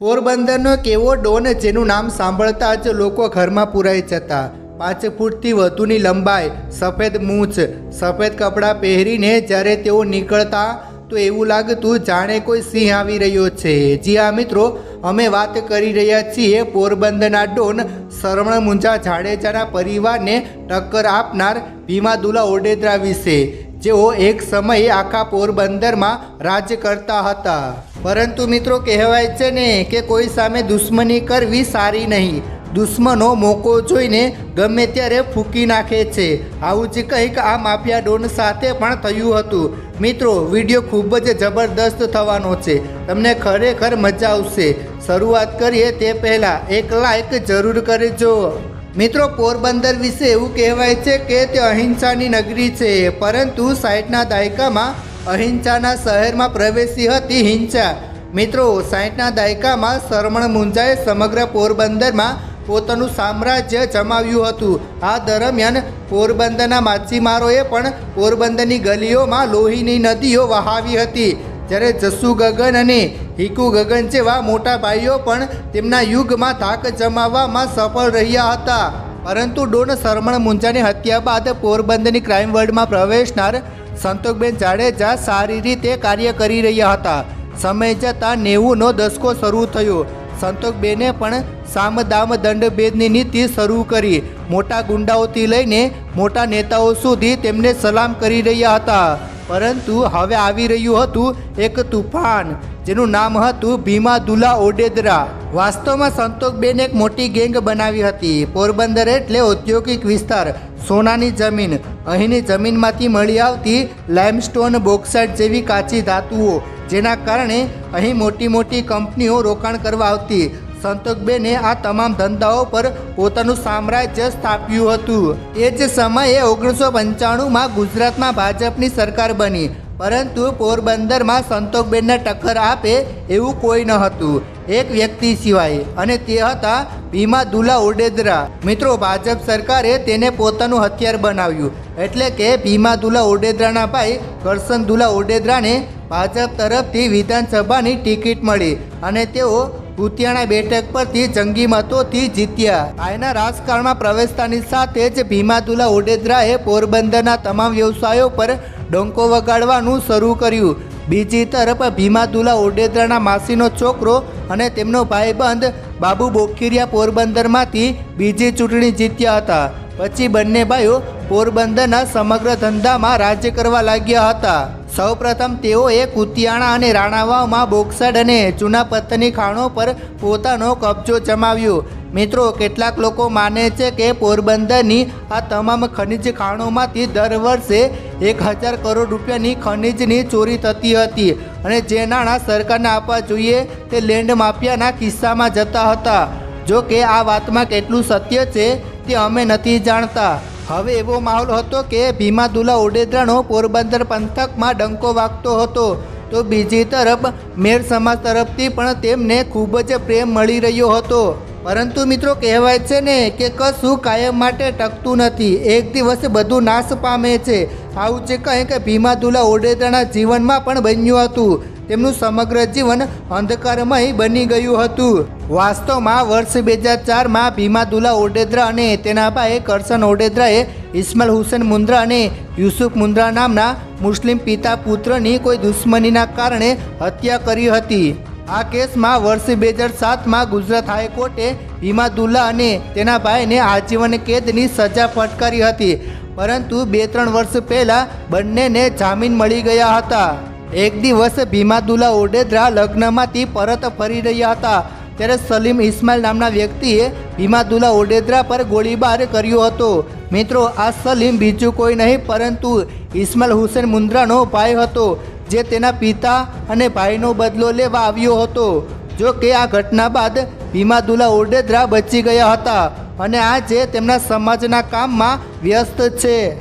પોરબંદરનો એક એવો ડોન જેનું નામ સાંભળતા જ લોકો ઘરમાં પુરાઈ જતા. પાંચ ફૂટથી વધુની લંબાઈ, સફેદ મૂછ, સફેદ કપડાં પહેરીને જ્યારે તેઓ નીકળતા, તો એવું લાગતું જાણે કોઈ સિંહ આવી રહ્યો છે. જી આ મિત્રો, અમે વાત કરી રહ્યા છીએ પોરબંદરના ડોન શરવણ મુંજા જાડેજાના પરિવારને ટક્કર આપનાર ભીમાદુલા ઓડેદરા વિશે. જેઓ એક સમયે આખા પોરબંદરમાં રાજ કરતા હતા. પરંતુ મિત્રો કહેવાય છે ને કે કોઈ સામે દુશ્મની કરવી સારી નહીં. દુશ્મનો મોકો જોઈને ગમે ત્યારે ફૂંકી નાખે છે. આવું જ કંઈક આ માફિયા ડોન સાથે પણ થયું હતું. મિત્રો, વીડિયો ખૂબ જ જબરદસ્ત થવાનો છે. તમને ખરેખર મજા આવશે. શરૂઆત કરીએ તે પહેલાં એક લાઈક જરૂર કરજો. મિત્રો, પોરબંદર વિશે એવું કહેવાય છે કે તે અહિંસાની નગરી છે, પરંતુ સાઠના દાયકામાં અહિંસાના શહેરમાં પ્રવેશી હતી હિંસા. મિત્રો સાઠના દાયકામાં શરમણ મુંજાએ સમગ્ર પોરબંદરમાં પોતાનું સામ્રાજ્ય જમાવ્યું હતું. આ દરમિયાન પોરબંદરના માછીમારોએ પણ પોરબંદરની ગલીઓમાં લોહીની નદીઓ વહાવી હતી. જ્યારે જસુ ગગન અને હિકુ ગગન જેવા મોટા ભાઈઓ પણ તેમના યુગમાં ધાક જમાવવામાં સફળ રહ્યા હતા. પરંતુ ડોન શરમણ મુંજાની હત્યા બાદ પોરબંદરની ક્રાઇમ વર્લ્ડમાં પ્રવેશનાર સંતોકબેન જાડેજા સારી રીતે કાર્ય કરી રહ્યા હતા. સમય જતાં નેવુંનો દસકો શરૂ થયો. સંતોકબેને પણ સામદામ દંડભેદની નીતિ શરૂ કરી. મોટા ગુંડાઓથી લઈને મોટા નેતાઓ સુધી તેમને સલામ કરી રહ્યા હતા. પરંતુ હવે આવી રહ્યું હતું એક તુફાન, જેનું નામ હતું ભીમા દુલા ઓડેદરા. વાસ્તવમાં સંતોકબેન એક મોટી ગેંગ બનાવી હતી. પોરબંદર એટલે ઔદ્યોગિક વિસ્તાર, સોનાની જમીન. અહીંની જમીનમાંથી મળી આવતી લાઇમસ્ટોન બોક્સાઇટ જેવી કાચી ધાતુઓ, જેના કારણે અહીં મોટી મોટી કંપનીઓ રોકાણ કરવા આવતી. સંતોકબેને આ તમામ ધંધાઓ પર પોતાનું સામ્રાજ્ય સ્થાપ્યું હતું. એ જ સમયે ઓગણીસો પંચાણુંમાં ગુજરાતમાં ભાજપની સરકાર બની. પરંતુ પોરબંદરમાં સંતોકબેનને ટક્કર આપે એવું કોઈ ન હતું. એક વ્યક્તિ સિવાય. અને તે હતા ભીમા દુલા ઓડેદરા. મિત્રો, ભાજપ સરકારે તેને પોતાનું હથિયાર બનાવ્યું. એટલે કે ભીમા દુલા ઓડેદરાના ભાઈ કરસનદુલા ઓડેદરાને ભાજપ તરફથી વિધાનસભાની ટિકિટ મળી. અને તેઓ કુતિયાણા બેઠક પરથી જંગી મતોથી જીત્યા. આયના રાજકારણમાં પ્રવેશતાની સાથે જ ભીમાદુલા ઓડેદરાએ પોરબંદરના તમામ વ્યવસાયો પર ડંકો વગાડવાનું શરૂ કર્યું. બીજી તરફ ભીમાદુલા ઓડેદરાના માસીનો છોકરો અને તેમનો ભાઈબંધ બાબુ બોખીરિયા પોરબંદરમાંથી બીજી ચૂંટણી જીત્યા હતા. પછી બંને ભાઈઓ પોરબંદરના સમગ્ર ધંધામાં રાજ્ય કરવા લાગ્યા હતા. સૌપ્રથમ તેઓએ કુતિયાણા અને રાણાવાવમાં બોક્સડ અને ચૂના પથ્થરની ખાણો પર પોતાનો કબજો જમાવ્યો. મિત્રો, કેટલાક લોકો માને છે કે પોરબંદરની આ તમામ ખનિજ ખાણોમાંથી દર વર્ષે એક હજાર કરોડ રૂપિયાની ખનિજની ચોરી થતી હતી અને જે નાણાં સરકારને આપવા જોઈએ તે લેન્ડ માફિયાના કિસ્સામાં જતા હતા. જો કે આ વાતમાં કેટલું સત્ય છે તે અમે નથી જાણતા. હવે એવો માહોલ હતો કે ભીમાદુલા ઓડેદરાનો પોરબંદર પંથકમાં ડંકો વાગતો હતો. તો બીજી તરફ મેર સમાજ તરફથી પણ તેમને ખૂબ જ પ્રેમ મળી રહ્યો હતો. પરંતુ મિત્રો કહેવાય છે ને કે કશું કાયમ માટે ટકતું નથી. એક દિવસ બધું નાશ પામે છે. આવું જે કહે કે ભીમાદુલા ઓડેદરાના જીવનમાં પણ બન્યું હતું. તેમનું સમગ્ર જીવન અંધકારમય બની ગયું હતું. વાસ્તવમાં વર્ષ બે હજાર ચારમાં ભીમાદુલા ઓડેદરા અને તેના ભાઈ કરશન ઓડેદરાએ ઇસ્માલ હુસેન મુન્દ્રા અને યુસુફ મુન્દ્રા નામના મુસ્લિમ પિતા પુત્રની કોઈ દુશ્મનીના કારણે હત્યા કરી હતી. આ કેસમાં વર્ષ બે હજાર સાતમાં ગુજરાત હાઈકોર્ટે ભીમાદુલ્લા અને તેના ભાઈને આજીવન કેદની સજા ફટકારી હતી, પરંતુ બે ત્રણ વર્ષ પહેલાં બંનેને જામીન મળી ગયા હતા. એક દિવસ ભીમાદુલ્લા ઓડેદરા લગ્નમાંથી પરત ફરી રહ્યા હતા. ત્યારે સલીમ ઇસ્માઇલ નામના વ્યક્તિએ ભીમાદુલ્લા ઓડેદરા પર ગોળીબાર કર્યો હતો. મિત્રો, આ સલીમ બીજું કોઈ નહીં, પરંતુ ઇસ્માઇલ હુસેન મુન્દ્રાનો ભાઈ હતો, જે તેના પિતા અને ભાઈનો બદલો લેવા આવ્યો હતો. જો કે આ ઘટના બાદ ભીમાદુલ્લા ઓડેદરા બચી ગયા હતા અને આજે તેમના સમાજના કામમાં વ્યસ્ત છે.